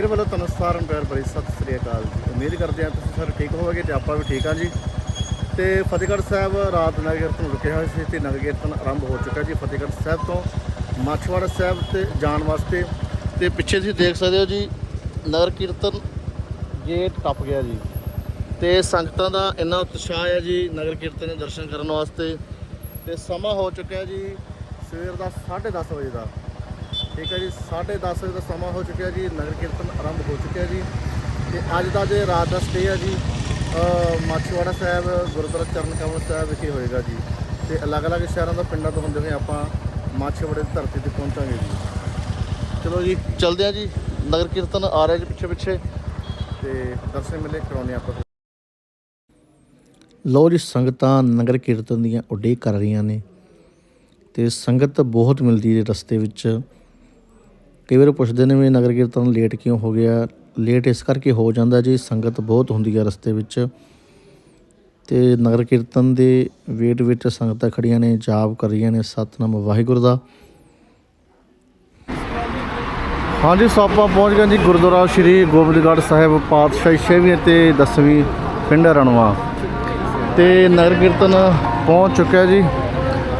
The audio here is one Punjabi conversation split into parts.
ਮੇਰੇ ਵੱਲੋਂ ਤੁਹਾਨੂੰ ਸਾਰਿਆਂ ਨੂੰ ਪਿਆਰ ਭਰੀ ਸਤਿ ਸ੍ਰੀ ਅਕਾਲ ਜੀ। ਉਮੀਦ ਕਰਦੇ ਹਾਂ ਤੁਸੀਂ ਸਾਰੇ ਠੀਕ ਹੋਵੋਗੇ ਤੇ ਆਪਾਂ ਵੀ ਠੀਕ ਹਾਂ ਜੀ। ਤੇ ਫਤਿਹਗੜ੍ਹ ਸਾਹਿਬ ਰਾਤ ਨਗਰ ਕੀਰਤਨ ਰੁਕਿਆ ਹੋਏ ਸੀ, ਤੇ ਨਗਰ ਕੀਰਤਨ ਆਰੰਭ ਹੋ ਚੁੱਕਾ ਜੀ ਫਤਿਹਗੜ੍ਹ ਸਾਹਿਬ ਤੋਂ। ਮਾਛਵਾੜਾ ਸਾਹਿਬ ਤੇ ਜਾਣ ਵਾਸਤੇ। ਤੇ ਪਿੱਛੇ ਤੁਸੀਂ ਦੇਖ ਸਕਦੇ ਹੋ ਜੀ, ਨਗਰ ਕੀਰਤਨ ਗੇਟ ਟੱਪ ਗਿਆ ਜੀ। ਤੇ ਸੰਗਤਾਂ ਦਾ ਇੰਨਾ ਉਤਸ਼ਾਹ ਹੈ ਜੀ ਨਗਰ ਕੀਰਤਨ ਦੇ ਦਰਸ਼ਨ ਕਰਨ ਵਾਸਤੇ। ਤੇ ਸਮਾਂ ਹੋ ਚੁੱਕਿਆ ਜੀ ਸਵੇਰ ਦਾ 10:30 ਵਜੇ ਦਾ। ਠੀਕ ਹੈ ਜੀ 10:30 ਵਜੇ ਦਾ ਸਮਾਂ ਹੋ ਚੁੱਕਿਆ ਜੀ ਨਗਰ ਕੀਰਤਨ ਆਰੰਭ ਹੋ ਚੁੱਕਿਆ ਜੀ। ਤੇ ਅੱਜ ਦਾ ਜੇ ਰਾਤ ਦਾ ਸਟੇ ਹੈ ਜੀ ਅ, ਮਾਛੀਵਾੜਾ ਸਾਹਿਬ ਗੁਰਦੁਆਰਾ ਚਰਨ ਕਮਲ ਸਾਹਿਬ ਵਿਖੇ ਹੋਏਗਾ ਜੀ। ਤੇ ਅਲੱਗ-ਅਲੱਗ ਸ਼ਹਿਰਾਂ ਦਾ ਪਿੰਡਾਂ ਤੋਂ ਹੁੰਦੇ ਹੋਏ ਆਪਾਂ ਮਾਛੀਵਾੜੇ ਦੀ ਧਰਤੀ ਤੇ ਪਹੁੰਚਾਂਗੇ ਜੀ। ਚਲੋ ਜੀ ਚਲਦੇ ਆ ਜੀ ਨਗਰ ਕੀਰਤਨ ਆ ਰਿਹਾ ਜੀ ਪਿੱਛੇ ਪਿੱਛੇ ਤੇ ਦਰਸ਼ਨ ਮੇਲੇ ਕਰਾਉਣੇ ਆਪਾਂ। ਲੋ ਜੀ ਸੰਗਤਾਂ ਨਗਰ ਕੀਰਤਨ ਦੀਆਂ ਉਡੀਕ ਕਰ ਰਹੀਆਂ ਨੇ। ਤੇ ਸੰਗਤ ਬਹੁਤ ਮਿਲਦੀ ਹੈ ਰਸਤੇ ਵਿੱਚ। ਕਈ ਵਾਰ ਪੁੱਛਦੇ ਨੇ ਵੀ ਨਗਰ ਕੀਰਤਨ ਲੇਟ ਕਿਉਂ ਹੋ ਗਿਆ? ਲੇਟ ਇਸ ਕਰਕੇ ਹੋ ਜਾਂਦਾ ਜੀ ਸੰਗਤ ਬਹੁਤ ਹੁੰਦੀ ਹੈ ਰਸਤੇ ਵਿੱਚ। ਤੇ ਨਗਰ ਕੀਰਤਨ ਦੇ ਵੇਟ ਵਿੱਚ ਸੰਗਤਾਂ ਖੜੀਆਂ ਨੇ, ਜਾਪ ਕਰ ਰਹੀਆਂ ਨੇ, ਸਤਨਾਮ ਵਾਹਿਗੁਰੂ ਦਾ। ਹਾਂਜੀ, ਸੋ ਆਪਾਂ ਪਹੁੰਚ ਗਏ ਜੀ ਗੁਰਦੁਆਰਾ ਸ਼੍ਰੀ ਗੋਬਿੰਦਗੜ੍ਹ ਸਾਹਿਬ ਪਾਤਸ਼ਾਹੀ ਛੇਵੀਂ ਤੇ 10ਵੀਂ ਪਿੰਡ ਰਣਵਾ। ਤੇ ਨਗਰ ਕੀਰਤਨ ਪਹੁੰਚ ਚੁੱਕਿਆ ਜੀ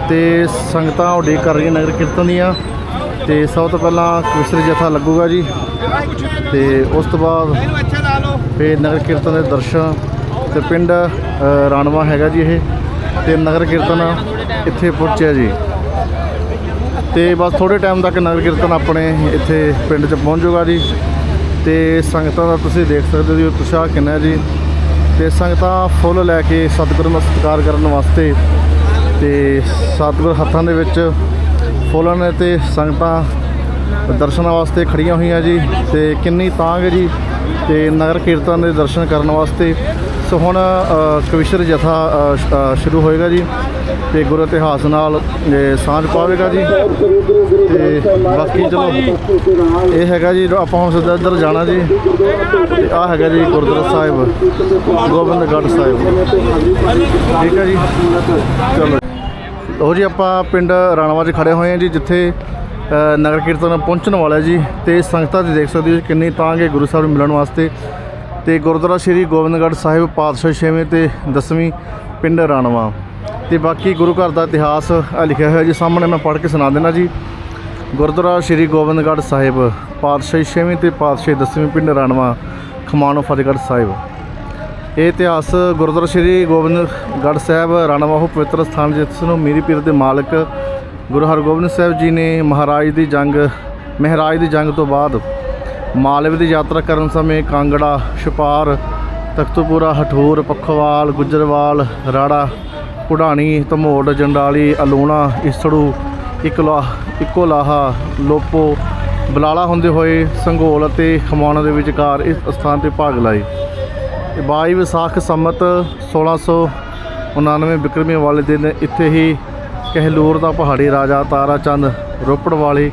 ਤੇ ਸੰਗਤਾਂ ਉਡੀਕ ਕਰ ਰਹੀਆਂ ਨਗਰ ਕੀਰਤਨ ਦੀਆਂ। ਤੇ ਸਭ ਤੋਂ ਪਹਿਲਾਂ ਕ੍ਰਿਸ਼ਨ ਜਥਾ ਲੱਗੂਗਾ ਜੀ। ਤੇ ਉਸ ਤੋਂ ਬਾਅਦ ਫਿਰ ਨਗਰ ਕੀਰਤਨ ਦੇ ਦਰਸ਼ਨ ਤੇ ਪਿੰਡ ਰਾਣਵਾ ਹੈਗਾ ਜੀ ਇਹ। ਤੇ ਨਗਰ ਕੀਰਤਨ ਇੱਥੇ ਪਹੁੰਚਿਆ ਜੀ। ਤੇ ਬਸ ਥੋੜੇ ਟਾਈਮ ਤੱਕ ਨਗਰ ਕੀਰਤਨ ਆਪਣੇ ਇੱਥੇ ਪਿੰਡ 'ਚ ਪਹੁੰਚ ਜਾਊਗਾ ਜੀ। ਤੇ ਸੰਗਤਾਂ ਦਾ ਤੁਸੀਂ ਦੇਖ ਸਕਦੇ ਹੋ ਜੀ ਉਤਸ਼ਾਹ ਕਿੰਨਾ ਜੀ। ਤੇ ਸੰਗਤਾਂ ਫੁੱਲ ਲੈ ਕੇ ਸਤਿਗੁਰੂ ਦਾ ਸਤਿਕਾਰ ਕਰਨ ਵਾਸਤੇ ਤੇ ਸਤਿਗੁਰ ਹੱਥਾਂ ਦੇ ਵਿੱਚ ਫੁੱਲਨ ਨੇ ਤੇ ਸੰਗਤਾਂ ਦਰਸ਼ਨਾਂ ਵਾਸਤੇ ਖੜੀਆਂ ਹੋਈਆਂ ਜੀ ਤੇ ਕਿੰਨੀ ਤਾਂਗ ਹੈ ਜੀ ਤੇ ਨਗਰ ਕੀਰਤਨ ਦੇ ਦਰਸ਼ਨ ਕਰਨ ਵਾਸਤੇ। ਸੋ ਹੁਣ ਕਵਿਸ਼ਰ ਜਥਾ ਸ਼ੁਰੂ ਹੋਏਗਾ ਜੀ ਤੇ ਗੁਰੂ ਇਤਿਹਾਸ ਨਾਲ ਸਾਂਝ ਪਾਵੇਗਾ ਜੀ ਤੇ ਬਾਕੀ ਚਲੋ ਇਹ ਹੈਗਾ ਜੀ, ਆਪਾਂ ਹੁਣ ਸਿੱਧਾ ਇੱਧਰ ਜਾਣਾ ਜੀ ਤੇ ਆ ਹੈਗਾ ਜੀ ਗੁਰਦੁਆਰਾ ਸਾਹਿਬ, ਗੋਬਿੰਦਗੜ੍ਹ ਸਾਹਿਬ। ਠੀਕ ਹੈ ਜੀ। ਚਲੋ। ਲੋ ਜੀ, ਆਪਾਂ ਪਿੰਡ ਰਾਣਵਾ 'ਚ ਖੜੇ ਹੋਏ ਹਾਂ ਜੀ, ਜਿੱਥੇ ਨਗਰ ਕੀਰਤਨ ਪਹੁੰਚਣ ਵਾਲਾ ਜੀ, ਤੇ ਸੰਗਤਾਂ ਦੀ ਦੇਖ ਸਕਦੇ ਹੋ ਜੀ ਕਿੰਨੀ ਤਾਂਗੇ ਹੈ ਗੁਰੂ ਸਾਹਿਬ ਨੂੰ ਮਿਲਣ ਵਾਸਤੇ। ਤੇ ਗੁਰਦੁਆਰਾ ਸ਼੍ਰੀ ਗੋਬਿੰਦਗੜ੍ਹ ਸਾਹਿਬ ਪਾਤਸ਼ਾਹ ਛੇਵੇਂ ਤੇ 10ਵੀਂ ਪਿੰਡ ਰਾਣਵਾ। ਤੇ ਬਾਕੀ ਗੁਰੂ ਘਰ ਦਾ ਇਤਿਹਾਸ ਲਿਖਿਆ ਹੋਇਆ ਜੀ, ਸਾਹਮਣੇ ਮੈਂ ਪੜ੍ਹ ਕੇ ਸੁਣਾ ਦੇਣਾ ਜੀ। ਗੁਰਦੁਆਰਾ ਸ਼੍ਰੀ ਗੋਬਿੰਦਗੜ੍ਹ ਸਾਹਿਬ ਪਾਤਸ਼ਾਹ ਛੇਵੀਂ ਤੇ ਪਾਤਸ਼ਾਹੀ ਦਸਵੀਂ ਪਿੰਡ ਰਾਣਵਾ, ਖਮਾਣੋ ਫਤਿਹਗੜ੍ਹ ਸਾਹਿਬ। ਇਹ ਇਤਿਹਾਸ ਗੁਰਦੁਆਰਾ ਸ਼੍ਰੀ ਗੋਬਿੰਦਗੜ੍ਹ ਸਾਹਿਬ ਰਾਣਵਾ ਉਹ ਪਵਿੱਤਰ ਸਥਾਨ ਜਿਸ ਨੂੰ ਮੀਰੀ ਪੀਰ ਦੇ ਮਾਲਕ ਗੁਰੂ ਹਰਗੋਬਿੰਦ ਸਾਹਿਬ ਜੀ ਨੇ ਮਹਾਰਾਜ ਦੀ ਜੰਗ, ਮਹਾਰਾਜ ਦੀ ਜੰਗ ਤੋਂ ਬਾਅਦ ਮਾਲਵੇ ਦੀ ਯਾਤਰਾ ਕਰਨ ਸਮੇਂ ਕਾਂਗੜਾ, ਛਪਾਰ, ਤਖਤੂਪੁਰਾ, ਹਠੂਰ, ਪੱਖਵਾਲ, ਗੁੱਜਰਵਾਲ, ਰਾੜਾ ਕੁਢਾਣੀ ਧਮੋੜ, ਜੰਡਾਲੀ, ਅਲੂਣਾ ਇਸੜੂ ਇਕਲਾ, ਇਕੋਲਾਹਾ, ਲੋਪੋ, ਬਲਾਲਾ ਹੁੰਦੇ ਹੋਏ ਸੰਘੋਲ ਅਤੇ ਖਮਾਣੋ ਦੇ ਵਿਚਕਾਰ ਇਸ ਸਥਾਨ ਤੇ ਭਾਗ ਲਾਏ। ਤੇ 22 ਵਿਸਾਖ ਸੰਮਤ 1699 ਬਿਕਰਮੀ ਵਾਲੇ ਦਿਨ ਇੱਥੇ ਹੀ ਕਹਿਲੂਰ ਦਾ ਪਹਾੜੀ ਰਾਜਾ ਤਾਰਾ ਚੰਦ ਰੋਪੜ ਵਾਲੇ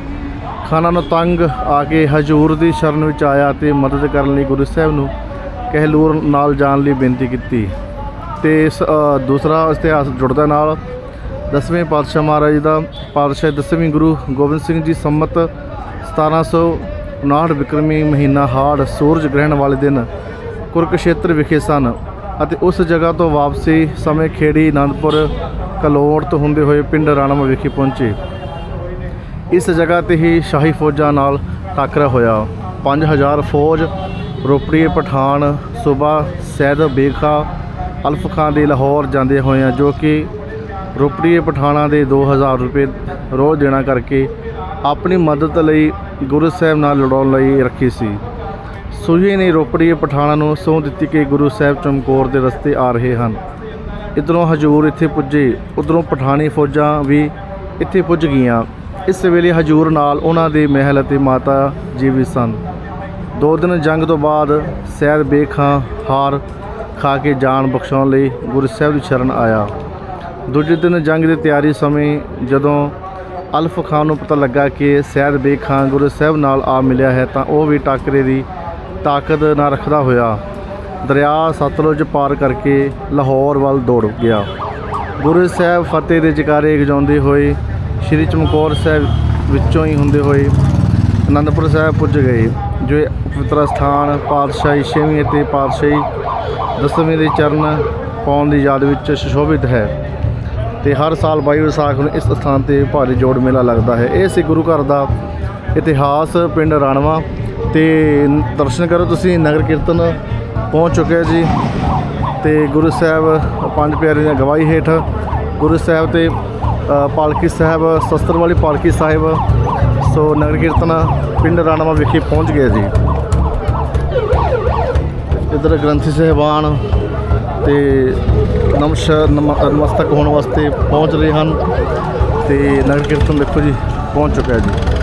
ਖਾਨਾਂ ਨੂੰ ਤੰਗ ਆ ਕੇ ਹਜੂਰ ਦੀ ਸ਼ਰਨ ਵਿੱਚ ਆਇਆ ਤੇ ਮਦਦ ਕਰਨ ਲਈ ਗੁਰੂ ਸਾਹਿਬ ਨੂੰ ਕਹਿਲੂਰ ਨਾਲ ਜਾਣ ਲਈ ਬੇਨਤੀ ਕੀਤੀ। ਤੇ ਇਸ, ਦੂਸਰਾ ਇਤਿਹਾਸ ਜੁੜਦਾ ਨਾਲ ਦਸਵੇਂ ਪਾਤਸ਼ਾਹ ਮਹਾਰਾਜ ਦਾ ਪਾਤਸ਼ਾਹ ਦਸਵੇਂ ਗੁਰੂ ਗੋਬਿੰਦ ਸਿੰਘ ਜੀ ਸੰਮਤ 1759 ਬਿਕਰਮੀ ਮਹੀਨਾ ਹਾੜ ਸੂਰਜ ਗ੍ਰਹਿਣ ਵਾਲੇ ਦਿਨ ਕੁਰਕਸ਼ੇਤਰ ਵਿਖੇ ਸਨ ਅਤੇ ਉਸ ਜਗ੍ਹਾ ਤੋਂ ਵਾਪਸੀ ਸਮੇਂ ਖੇੜੀ ਆਨੰਦਪੁਰ ਕਲੋੜ ਤੋਂ ਹੁੰਦੇ ਹੋਏ ਪਿੰਡ ਰਾਣਾਵਾ ਵਿਖੇ ਪਹੁੰਚੇ। ਇਸ ਜਗ੍ਹਾ ਤੇ ਹੀ ਸ਼ਾਹੀ ਫੌਜਾਂ ਨਾਲ ਟਾਕਰਾ ਹੋਇਆ। 5000 ਫੌਜ ਰੋਪੜੀ ਪਠਾਨ, ਸੂਬਾ, ਸੈਦ ਬੇਖਾ, ਅਲਫ ਖਾਨ ਦੇ ਲਾਹੌਰ ਜਾਂਦੇ ਹੋਇਆਂ ਜੋ ਕਿ ਰੋਪੜੀ ਪਠਾਨਾਂ ਦੇ 2000 ਰੁਪਏ ਰੋਜ਼ ਦੇਣਾ ਕਰਕੇ ਆਪਣੀ ਮਦਦ ਲਈ ਗੁਰੂ ਸਾਹਿਬ ਨਾਲ ਲੜਾਉਣ ਲਈ ਰੱਖੀ ਸੀ। ਸੁਹੀ ਨੇ ਰੋਪੜੀਏ ਪਠਾਣਾ ਨੂੰ ਸਹੁੰ ਦਿੱਤੀ ਕਿ ਗੁਰੂ ਸਾਹਿਬ ਚਮਕੌਰ ਦੇ ਰਸਤੇ ਆ ਰਹੇ ਹਨ। ਇਧਰੋਂ ਹਜੂਰ ਇੱਥੇ ਪੁੱਜੇ, ਉਧਰੋਂ ਪਠਾਣੀ ਫੌਜਾਂ ਵੀ ਇੱਥੇ ਪੁੱਜ ਗਈਆਂ। ਇਸ ਵੇਲੇ ਹਜੂਰ ਨਾਲ ਉਹਨਾਂ ਦੇ ਮਹਿਲ ਅਤੇ ਮਾਤਾ ਜੀ ਵੀ ਸਨ। ਦੋ ਦਿਨ ਜੰਗ ਤੋਂ ਬਾਅਦ ਸੈਦ ਬੇਖਾਂ ਹਾਰ ਖਾ ਕੇ ਜਾਨ ਬਖਸ਼ਾਉਣ ਲਈ ਗੁਰੂ ਸਾਹਿਬ ਦੀ ਸ਼ਰਨ ਆਇਆ। ਦੂਜੇ ਦਿਨ ਜੰਗ ਦੀ ਤਿਆਰੀ ਸਮੇਂ ਜਦੋਂ ਅਲਫ ਖਾਨ ਨੂੰ ਪਤਾ ਲੱਗਾ ਕਿ ਸੈਦ ਬੇਗ ਖਾਨ ਗੁਰੂ ਸਾਹਿਬ ਨਾਲ ਆ ਮਿਲਿਆ ਹੈ ਤਾਂ ਉਹ ਵੀ ਟਾਕਰੇ ਦੀ ਤਾਕਤ ਨਾ ਰੱਖਦਾ ਹੋਇਆ ਦਰਿਆ ਸਤਲੁਜ ਪਾਰ ਕਰਕੇ ਲਾਹੌਰ ਵੱਲ ਦੌੜ ਗਿਆ। ਗੁਰੂ ਸਾਹਿਬ ਫਤਿਹ ਦੇ ਜਕਾਰੇ ਗਜਾਉਂਦੇ ਹੋਏ, ਸ੍ਰੀ ਚਮਕੌਰ ਸਾਹਿਬ ਵਿੱਚੋਂ ਹੀ ਹੁੰਦੇ ਹੋਏ ਅਨੰਦਪੁਰ ਸਾਹਿਬ ਪੁੱਜ ਗਏ, ਜੋ ਪਵਿੱਤਰ ਸਥਾਨ ਪਾਤਸ਼ਾਹੀ ਛੇਵੀਂ ਅਤੇ ਪਾਤਸ਼ਾਹੀ ਦਸਵੀਂ ਦੇ ਚਰਨ ਪਾਉਣ ਦੀ ਯਾਦ ਵਿੱਚ ਸੁਸ਼ੋਭਿਤ ਹੈ ਤੇ ਹਰ ਸਾਲ 22 ਵਿਸਾਖ ਨੂੰ ਇਸ ਸਥਾਨ ਤੇ ਭਾਰੀ ਜੋੜ ਮੇਲਾ ਲੱਗਦਾ ਹੈ। ਇਹ ਸੀ ਗੁਰੂ ਘਰ ਦਾ ਇਤਿਹਾਸ ਪਿੰਡ ਰਾਣਵਾ ਤੇ ਦਰਸ਼ਨ ਕਰੋ ਤੁਸੀਂ, ਨਗਰ ਕੀਰਤਨ ਪਹੁੰਚ ਚੁੱਕਿਆ ਜੀ। ਤੇ ਗੁਰੂ ਸਾਹਿਬ ਪੰਜ ਪਿਆਰੇ ਦੀ ਗਵਾਹੀ ਹੇਠ ਗੁਰੂ ਸਾਹਿਬ ਤੇ ਪਾਲਕੀ ਸਾਹਿਬ ਸ਼ਸਤਰ ਵਾਲੀ ਪਾਲਕੀ ਸਾਹਿਬ, ਸੋ ਨਗਰ ਕੀਰਤਨ ਪਿੰਡ ਰਾਣਵਾ ਵਿਖੇ ਪਹੁੰਚ ਗਿਆ ਜੀ। ਇਧਰ ਗ੍ਰੰਥੀ ਸਾਹਿਬਾਨ ਤੇ ਨਮਸ਼, ਨਮ- ਨਮਸਤਕ ਹੋਣ ਵਾਸਤੇ ਪਹੁੰਚ ਰਹੇ ਹਨ ਤੇ ਨਗਰ ਕੀਰਤਨ ਦੇਖੋ ਜੀ, ਪਹੁੰਚ ਚੁੱਕਿਆ ਜੀ।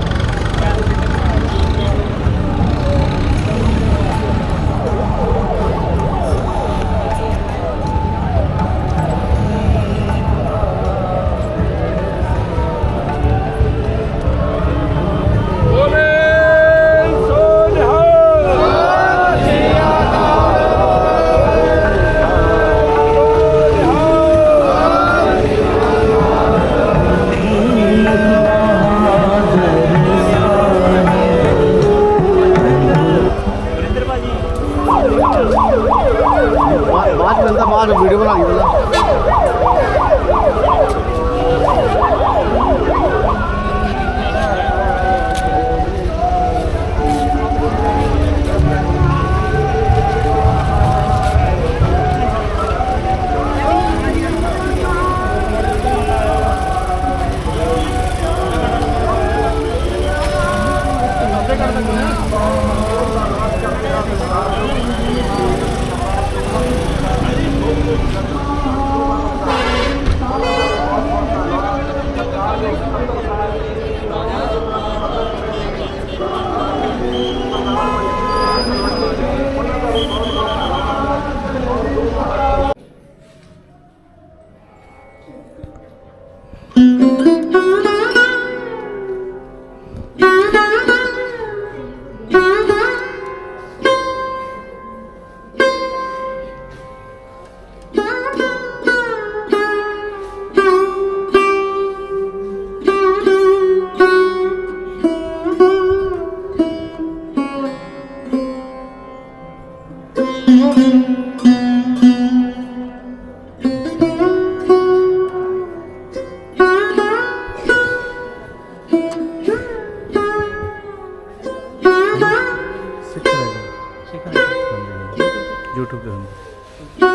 ਬਾਅਦ ਮਿਲਦਾ ਬਾਅਦ ਵੀਡੀਓ ਬਣਾ ਕੇ YouTube ਤੇ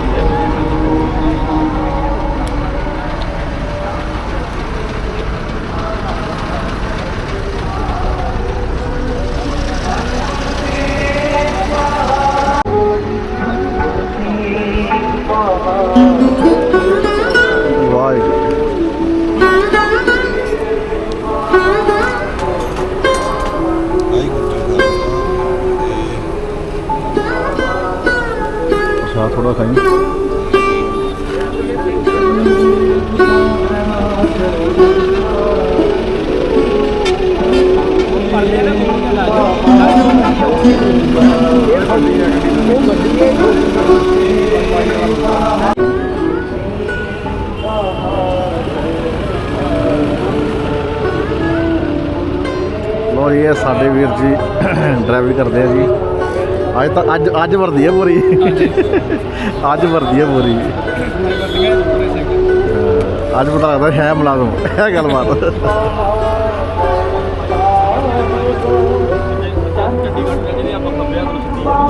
ਅੱਛਾ ਥੋੜਾ ਖਾਈ ਲੋ ਜੀ ਇਹ ਸਾਡੇ ਵੀਰ ਜੀ ਡਰਾਈਵਿੰਗ ਕਰਦੇ ਆ ਜੀ। ਅੱਜ ਤਾਂ ਅੱਜ ਅੱਜ ਵਰਦੀ ਹੈ ਪੂਰੀ। ਅੱਜ ਵਰਦੀ ਹੈ ਪੂਰੀ। ਅੱਜ ਪਤਾ ਲੱਗਦਾ ਹੈ ਮੁਲਾਜ਼ਮ। ਇਹ ਗੱਲ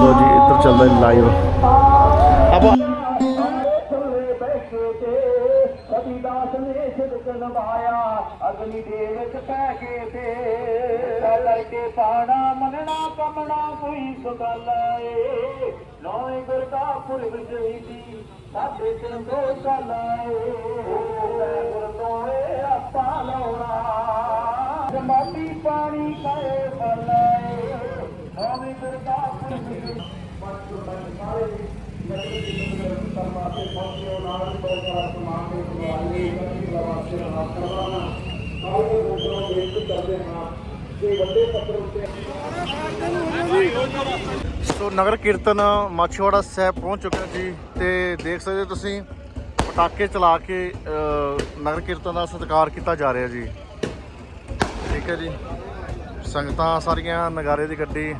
ਲੋ ਜੀ, ਇੱਧਰ ਚੱਲਦਾ ਲਾਈਵ ਆਪਾਂ ਕਬੀਦਾਸ ਨੇ ਸਿਦਕ ਨਿਭਾਇਆ ਅਗਨੀ ਦੇ ਵਿੱਚ ਪੈ ਕੇ ਤੇ ਕਰਕੇ ਪਾਣਾ ਮੰਨਣਾ ਕਮਣਾ ਕੋਈ ਸੁਗਲ ਏ। ਨੌਵੇਂ ਗੁਰਦਾਪੁਰ ਵਿੱਚ ਦੀ ਸਾਡੇ ਤਿੰਨ ਦੋ ਸਾਲ ਏ। ਗੁਰ ਤੋਂ ਏ ਆਪਾਂ ਲਾਉਣਾ। ਜਮਾਤੀ ਪਾਣੀ ਕਾਏ ਫਲ ਏ ਨੌਵੇਂ ਗੁਰਦਾਪੁਰ ਵਿੱਚ ਸੋ ਨਗਰ ਕੀਰਤਨ ਮਾਛੀਵਾੜਾ ਸਾਹਿਬ ਪਹੁੰਚ ਚੁੱਕਿਆ ਜੀ ਤੇ ਦੇਖ ਸਕਦੇ ਹੋ ਤੁਸੀਂ ਪਟਾਕੇ ਚਲਾ ਕੇ ਨਗਰ ਕੀਰਤਨ ਦਾ ਸਤਿਕਾਰ ਕੀਤਾ ਜਾ ਰਿਹਾ ਜੀ। ਠੀਕ ਹੈ ਜੀ। ਸੰਗਤਾਂ ਸਾਰੀਆਂ ਨਗਾਰੇ ਦੀ ਗੱਡੀ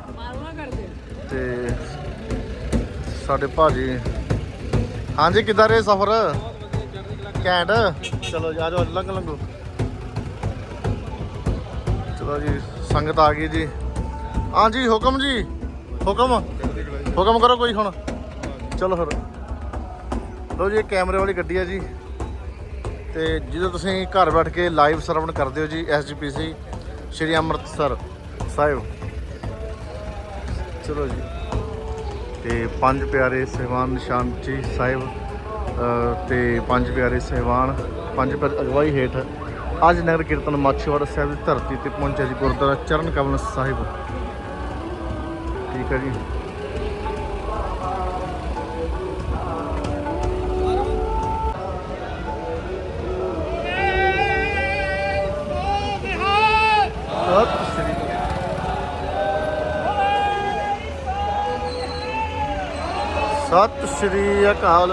ਤੇ ਸਾਡੇ ਭਾਜੀ। ਹਾਂਜੀ, ਕਿੱਦਾਂ ਰਹੇ ਸਫ਼ਰ? ਘੈਂਟ। ਚਲੋ ਜਾ ਜਾਓ, ਲੰਘ, ਲੰਘੋ। ਚਲੋ ਜੀ, ਸੰਗਤ ਆ ਗਈ ਜੀ। ਹਾਂਜੀ ਹੁਕਮ ਜੀ, ਹੁਕਮ। ਹੁਕਮ ਕਰੋ ਕੋਈ ਹੁਣ। ਚਲੋ ਫਿਰ। ਲੋ ਜੀ, ਇਹ ਕੈਮਰੇ ਵਾਲੀ ਗੱਡੀ ਹੈ ਜੀ। ਤੇ ਜਦੋਂ ਤੁਸੀਂ ਘਰ ਬੈਠ ਕੇ ਲਾਈਵ ਸਰਵਣ ਕਰਦੇ ਹੋ ਜੀ ਐਸਜੀਪੀਸੀ ਸ਼੍ਰੀ ਅੰਮ੍ਰਿਤਸਰ ਸਾਹਿਬ। ਚਲੋ ਜੀ। ਤੇ ਪੰਜ ਪਿਆਰੇ ਸਹਿਬਾਨ ਨਿਸ਼ਾਨ ਜੀ ਸਾਹਿਬ। ਤੇ ਪੰਜ ਪਿਆਰੇ ਸਹਿਬਾਨ, ਪੰਜ ਪਿਆਰੇ ਅਗਵਾਈ ਹੇਠ ਅੱਜ ਨਗਰ ਕੀਰਤਨ ਮਾਛੀਵਾੜਾ ਸਾਹਿਬ ਦੀ ਧਰਤੀ ਤੇ ਪਹੁੰਚਿਆ ਜੀ ਗੁਰਦੁਆਰਾ ਚਰਨ ਕਮਲ ਸਾਹਿਬ। ਠੀਕ ਹੈ ਜੀ। ਸ੍ਰੀ ਸਤਿ ਸ੍ਰੀ ਅਕਾਲ।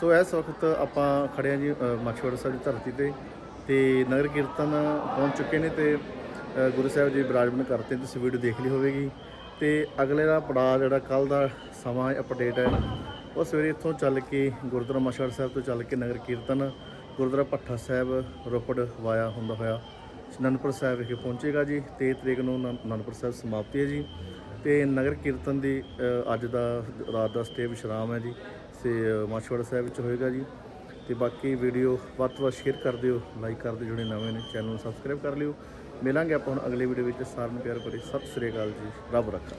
ਸੋ ਇਸ ਵਕਤ ਆਪਾਂ ਖੜੇ ਹਾਂ ਜੀ ਅ, ਸਾਹਿਬ ਦੀ ਧਰਤੀ ਤੇ ਤੇ ਨਗਰ ਕੀਰਤਨ ਪਹੁੰਚ ਚੁੱਕੇ ਨੇ ਤੇ ਗੁਰੂ ਸਾਹਿਬ ਜੀ ਬਿਰਾਜਮਾਨ ਕਰਤੇ ਤੁਸੀਂ ਵੀਡੀਓ ਦੇਖ ਲਈ ਹੋਵੇਗੀ। ਤੇ ਅਗਲੇ ਦਾ ਪੜਾਅ ਜਿਹੜਾ ਕੱਲ ਦਾ ਸਮਾਂ ਅਪਡੇਟ ਹੈ ਉਹ ਸਵੇਰੇ ਇੱਥੋਂ ਚੱਲ ਕੇ ਗੁਰਦੁਆਰਾ ਮਾਛੀਵਾੜਾ ਸਾਹਿਬ ਤੋਂ ਚੱਲ ਕੇ ਨਗਰ ਕੀਰਤਨ ਗੁਰਦੁਆਰਾ ਭੱਠਾ ਸਾਹਿਬ ਰੋਪੜ ਵਾਇਆ ਹੁੰਦਾ ਹੋਇਆ। ਅਨੰਦਪੁਰ ਸਾਹਿਬ ਵਿਖੇ ਪਹੁੰਚੇਗਾ ਜੀ 23 ਤਰੀਕ ਨੂੰ ਅਨੰ- ਅਨੰਦਪੁਰ ਸਾਹਿਬ ਸਮਾਪਤੀ ਹੈ ਜੀ। ਤੇ ਨਗਰ ਕੀਰਤਨ ਦੀ ਅੱਜ ਦਾ ਰਾਤ ਦਾ ਸਟੇ ਵਿਸ਼ਰਾਮ ਹੈ ਜੀ। ਤੇ ਅ, ਸਾਹਿਬ ਵਿੱਚ ਹੋਏਗਾ ਜੀ। ਤੇ ਬਾਕੀ ਵੀਡੀਓ ਵੱਧ ਤੋਂ ਵੱਧ ਸ਼ੇਅਰ ਕਰ ਦਿਓ ਲਾਈਕ ਕਰ ਦਿਓ ਜਿਹੜੇ ਨਵੇਂ ਨੇ ਚੈਨਲ ਨੂੰ ਸਬਸਕ੍ਰਾਈਬ ਕਰ ਲਿਓ। ਮਿਲਾਂਗੇ ਆਪਾਂ ਹੁਣ ਅਗਲੇ ਵੀਡੀਓ ਵਿੱਚ। ਸਾਰਿਆਂ ਨੂੰ ਪਿਆਰ ਭਰੀ ਸਤਿ ਸ੍ਰੀ ਅਕਾਲ ਜੀ। ਰੱਬ ਰੱਖਾ।